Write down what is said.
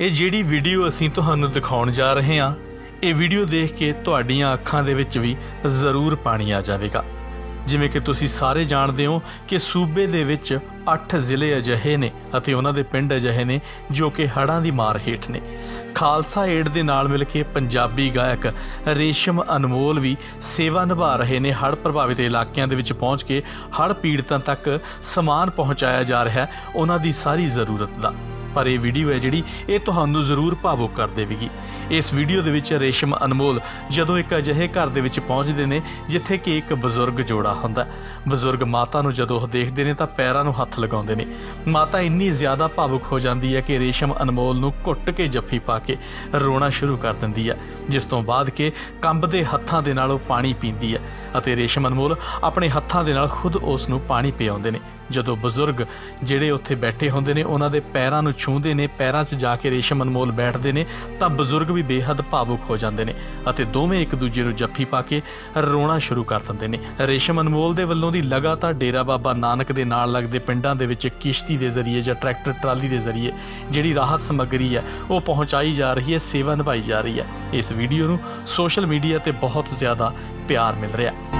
ਇਹ ਜਿਹੜੀ ਵੀਡੀਓ ਅਸੀਂ ਤੁਹਾਨੂੰ ਦਿਖਾਉਣ ਜਾ ਰਹੇ ਹਾਂ, ਇਹ ਵੀਡੀਓ ਦੇਖ ਕੇ ਤੁਹਾਡੀਆਂ ਅੱਖਾਂ ਦੇ ਵਿੱਚ ਵੀ ਜ਼ਰੂਰ ਪਾਣੀ ਆ ਜਾਵੇਗਾ। ਜਿਵੇਂ ਕਿ ਤੁਸੀਂ ਸਾਰੇ ਜਾਣਦੇ ਹੋ ਕਿ ਸੂਬੇ ਦੇ ਵਿੱਚ 8 ਜ਼ਿਲ੍ਹੇ ਅਜਿਹੇ ਨੇ ਅਤੇ ਉਹਨਾਂ ਦੇ ਪਿੰਡ ਅਜਿਹੇ ਨੇ ਜੋ ਕਿ ਹੜ੍ਹਾਂ ਦੀ ਮਾਰ ਹੇਠ ਨੇ। ਖਾਲਸਾ ਏਡ ਦੇ ਨਾਲ ਮਿਲ ਕੇ ਪੰਜਾਬੀ ਗਾਇਕ ਰੇਸ਼ਮ ਅਨਮੋਲ ਵੀ ਸੇਵਾ ਨਿਭਾ ਰਹੇ ਨੇ। ਹੜ੍ਹ ਪ੍ਰਭਾਵਿਤ ਇਲਾਕਿਆਂ ਦੇ ਵਿੱਚ ਪਹੁੰਚ ਕੇ ਹੜ੍ਹ ਪੀੜਤਾਂ ਤੱਕ ਸਮਾਨ ਪਹੁੰਚਾਇਆ ਜਾ ਰਿਹਾ ਹੈ, ਉਹਨਾਂ ਦੀ ਸਾਰੀ ਜ਼ਰੂਰਤ ਦਾ। ਪਰ ਇਹ ਵੀਡੀਓ ਹੈ ਜਿਹੜੀ ਇਹ ਤੁਹਾਨੂੰ ਜ਼ਰੂਰ ਭਾਵੁਕ ਕਰ ਦੇਵੇਗੀ। ਇਸ ਵੀਡੀਓ ਦੇ ਵਿੱਚ ਰੇਸ਼ਮ ਅਨਮੋਲ ਜਦੋਂ ਇੱਕ ਅਜਿਹੇ ਘਰ ਦੇ ਵਿੱਚ ਪਹੁੰਚਦੇ ਨੇ, ਜਿੱਥੇ ਕਿ ਇੱਕ ਬਜ਼ੁਰਗ ਜੋੜਾ ਹੁੰਦਾ ਬਜ਼ੁਰਗ ਮਾਤਾ ਨੂੰ ਜਦੋਂ ਉਹ ਦੇਖਦੇ ਨੇ ਤਾਂ ਪੈਰਾਂ ਨੂੰ ਹੱਥ ਹੱਥ ਲਗਾਉਂਦੇ ਨੇ। ਮਾਤਾ ਇੰਨੀ ਜ਼ਿਆਦਾ ਭਾਵੁਕ ਹੋ ਜਾਂਦੀ ਹੈ ਕਿ ਰੇਸ਼ਮ ਅਨਮੋਲ ਨੂੰ ਘੁੱਟ ਕੇ ਜੱਫੀ ਪਾ ਕੇ ਰੋਣਾ ਸ਼ੁਰੂ ਕਰ ਦਿੰਦੀ ਹੈ, ਜਿਸ ਤੋਂ ਬਾਅਦ ਕਿ ਕੰਬਦੇ ਹੱਥਾਂ ਦੇ ਨਾਲ ਉਹ ਪਾਣੀ ਪੀਂਦੀ ਹੈ ਅਤੇ ਰੇਸ਼ਮ ਅਨਮੋਲ ਆਪਣੇ ਹੱਥਾਂ ਦੇ ਨਾਲ ਖੁਦ ਉਸ ਨੂੰ ਪਾਣੀ ਪਿਆਉਂਦੇ ਨੇ। ਜਦੋਂ ਬਜ਼ੁਰਗ ਜਿਹੜੇ ਉੱਥੇ ਬੈਠੇ ਹੁੰਦੇ ਨੇ, ਉਹਨਾਂ ਦੇ ਪੈਰਾਂ ਨੂੰ ਛੂੰਹਦੇ ਨੇ, ਪੈਰਾਂ 'ਚ ਜਾ ਕੇ ਰੇਸ਼ਮ ਅਨਮੋਲ ਬੈਠਦੇ ਨੇ, ਤਾਂ ਬਜ਼ੁਰਗ ਵੀ ਬੇਹੱਦ ਭਾਵੁਕ ਹੋ ਜਾਂਦੇ ਨੇ ਅਤੇ ਦੋਵੇਂ ਇੱਕ ਦੂਜੇ ਨੂੰ ਜੱਫੀ ਪਾ ਕੇ ਰੋਣਾ ਸ਼ੁਰੂ ਕਰ ਦਿੰਦੇ ਨੇ। ਰੇਸ਼ਮ ਅਨਮੋਲ ਦੇ ਵੱਲੋਂ ਦੀ ਲਗਾਤਾਰ ਡੇਰਾ ਬਾਬਾ ਨਾਨਕ ਦੇ ਨਾਲ ਲੱਗਦੇ ਪਿੰਡਾਂ ਦੇ ਵਿੱਚ ਕਿਸ਼ਤੀ ਦੇ ਜ਼ਰੀਏ ਜਾਂ ਟਰੈਕਟਰ, ਟਰਾਲੀ ਦੇ ਜ਼ਰੀਏ ਜਿਹੜੀ ਰਾਹਤ ਸਮੱਗਰੀ ਹੈ, ਉਹ ਪਹੁੰਚਾਈ ਜਾ ਰਹੀ ਹੈ, ਸੇਵਾ ਨਿਭਾਈ ਜਾ ਰਹੀ ਹੈ। ਇਸ ਵੀਡੀਓ ਨੂੰ ਸੋਸ਼ਲ ਮੀਡੀਆ ਤੇ ਬਹੁਤ ਜ਼ਿਆਦਾ ਪਿਆਰ ਮਿਲ ਰਿਹਾ। ਹੈ